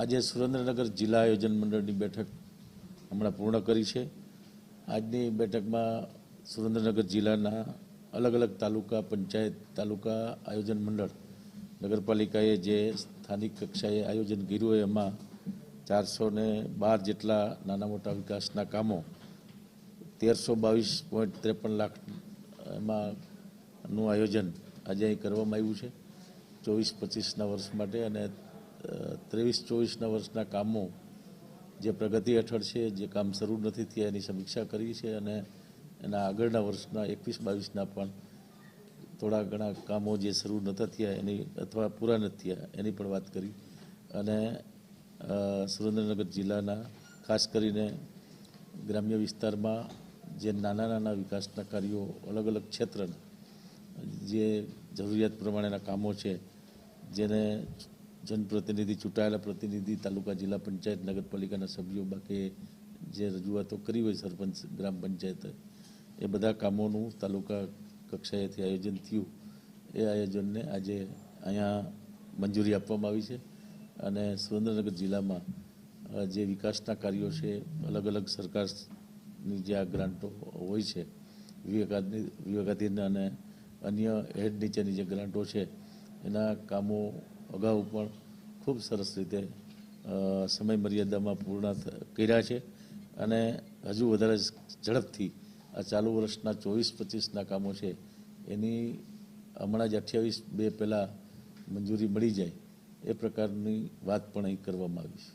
આજે સુરેન્દ્રનગર જિલ્લા આયોજન મંડળની બેઠક હમણાં પૂર્ણ કરી છે. આજની બેઠકમાં સુરેન્દ્રનગર જિલ્લાના અલગ અલગ તાલુકા, પંચાયત, તાલુકા આયોજન મંડળ, નગરપાલિકાએ જે સ્થાનિક કક્ષાએ આયોજન કર્યું હોય એમાં ચારસો ને બાર જેટલા નાના મોટા વિકાસના કામો, તેરસો બાવીસ પોઈન્ટ ત્રેપન લાખ એમાં નું આયોજન આજે અહીં કરવામાં આવ્યું છે. ચોવીસ, પચીસના વર્ષ માટે અને ત્રેવીસ, ચોવીસના વર્ષના કામો જે પ્રગતિ હેઠળ છે, જે કામ શરૂ નથી થયા એની સમીક્ષા કરી છે અને એના આગળના વર્ષના એકવીસ, બાવીસના પણ થોડા ઘણા કામો જે શરૂ નહોતા થયા એની અથવા પૂરા નથી થયા એની પણ વાત કરી. અને સુરેન્દ્રનગર જિલ્લાના ખાસ કરીને ગ્રામ્ય વિસ્તારમાં જે નાના નાના વિકાસના કાર્યો અલગ અલગ ક્ષેત્રના જે જરૂરિયાત પ્રમાણેના કામો છે જેને જનપ્રતિનિધિ, ચૂંટાયેલા પ્રતિનિધિ, તાલુકા જિલ્લા પંચાયત, નગરપાલિકાના સભ્યો, બાકી જે રજૂઆતો કરી હોય સરપંચ, ગ્રામ પંચાયતે, એ બધા કામોનું તાલુકા કક્ષાએથી આયોજન થયું. એ આયોજનને આજે અહીંયા મંજૂરી આપવામાં આવી છે અને સુરેન્દ્રનગર જિલ્લામાં જે વિકાસના કાર્યો છે, અલગ અલગ સરકારની જે આ ગ્રાન્ટો હોય છે વિવેકાધીન અને અન્ય હેડ નીચેની જે ગ્રાન્ટો છે એના કામો અગાઉ પણ ખૂબ સરસ રીતે સમય મર્યાદામાં પૂર્ણ કર્યા છે. અને હજુ વધારે ઝડપથી આ ચાલુ વર્ષના ચોવીસ પચીસના કામો છે, એની હમણાં જ અઠ્યાવીસ બે પહેલાં મંજૂરી મળી જાય, એ પ્રકારની વાત પણ અહીં કરવામાં આવી છે.